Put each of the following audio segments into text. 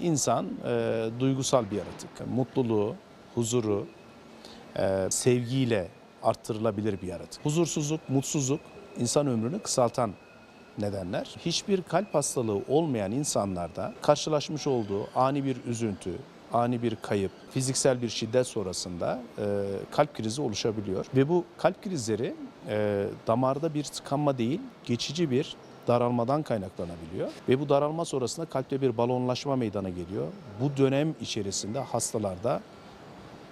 İnsan e, duygusal bir yaratık. Mutluluğu, huzuru, e, sevgiyle arttırılabilir bir yaratık. Huzursuzluk, mutsuzluk insan ömrünü kısaltan nedenler. Hiçbir kalp hastalığı olmayan insanlarda karşılaşmış olduğu ani bir üzüntü, ani bir kayıp, fiziksel bir şiddet sonrasında e, kalp krizi oluşabiliyor. Ve bu kalp krizleri e, damarda bir tıkanma değil, geçici bir daralmadan kaynaklanabiliyor. Ve bu daralma sonrasında kalpte bir balonlaşma meydana geliyor. Bu dönem içerisinde hastalarda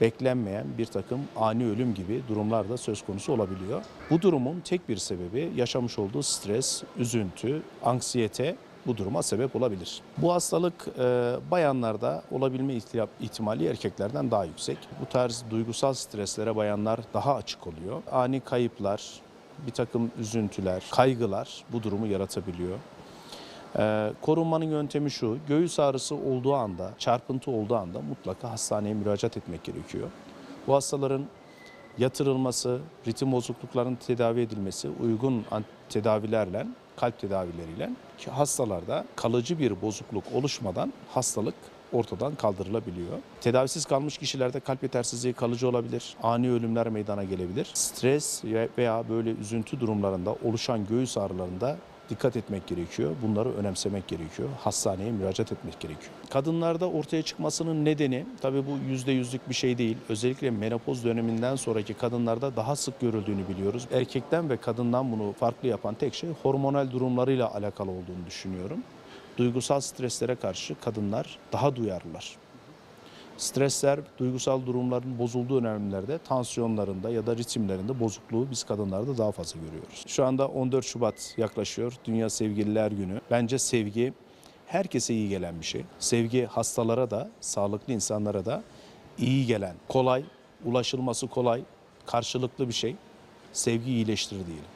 beklenmeyen bir takım ani ölüm gibi durumlar da söz konusu olabiliyor. Bu durumun tek bir sebebi yaşamış olduğu stres, üzüntü, anksiyete bu duruma sebep olabilir. Bu hastalık e, bayanlarda olabilme ihtimali erkeklerden daha yüksek. Bu tarz duygusal streslere bayanlar daha açık oluyor. Ani kayıplar, bir takım üzüntüler, kaygılar bu durumu yaratabiliyor. Ee, korunmanın yöntemi şu, göğüs ağrısı olduğu anda, çarpıntı olduğu anda mutlaka hastaneye müracaat etmek gerekiyor. Bu hastaların yatırılması, ritim bozukluklarının tedavi edilmesi, uygun tedavilerle, kalp tedavileriyle ki hastalarda kalıcı bir bozukluk oluşmadan hastalık ortadan kaldırılabiliyor. Tedavisiz kalmış kişilerde kalp yetersizliği kalıcı olabilir. Ani ölümler meydana gelebilir. Stres ve- veya böyle üzüntü durumlarında oluşan göğüs ağrılarında dikkat etmek gerekiyor. Bunları önemsemek gerekiyor. Hastaneye müracaat etmek gerekiyor. Kadınlarda ortaya çıkmasının nedeni tabii bu yüzde yüzlük bir şey değil. Özellikle menopoz döneminden sonraki kadınlarda daha sık görüldüğünü biliyoruz. Erkekten ve kadından bunu farklı yapan tek şey hormonal durumlarıyla alakalı olduğunu düşünüyorum. Duygusal streslere karşı kadınlar daha duyarlılar. Stresler, duygusal durumların bozulduğu dönemlerde tansiyonlarında ya da ritimlerinde bozukluğu biz kadınlarda daha fazla görüyoruz. Şu anda 14 Şubat yaklaşıyor. Dünya Sevgililer Günü. Bence sevgi herkese iyi gelen bir şey. Sevgi hastalara da, sağlıklı insanlara da iyi gelen, kolay, ulaşılması kolay, karşılıklı bir şey. Sevgi iyileştirir diyelim.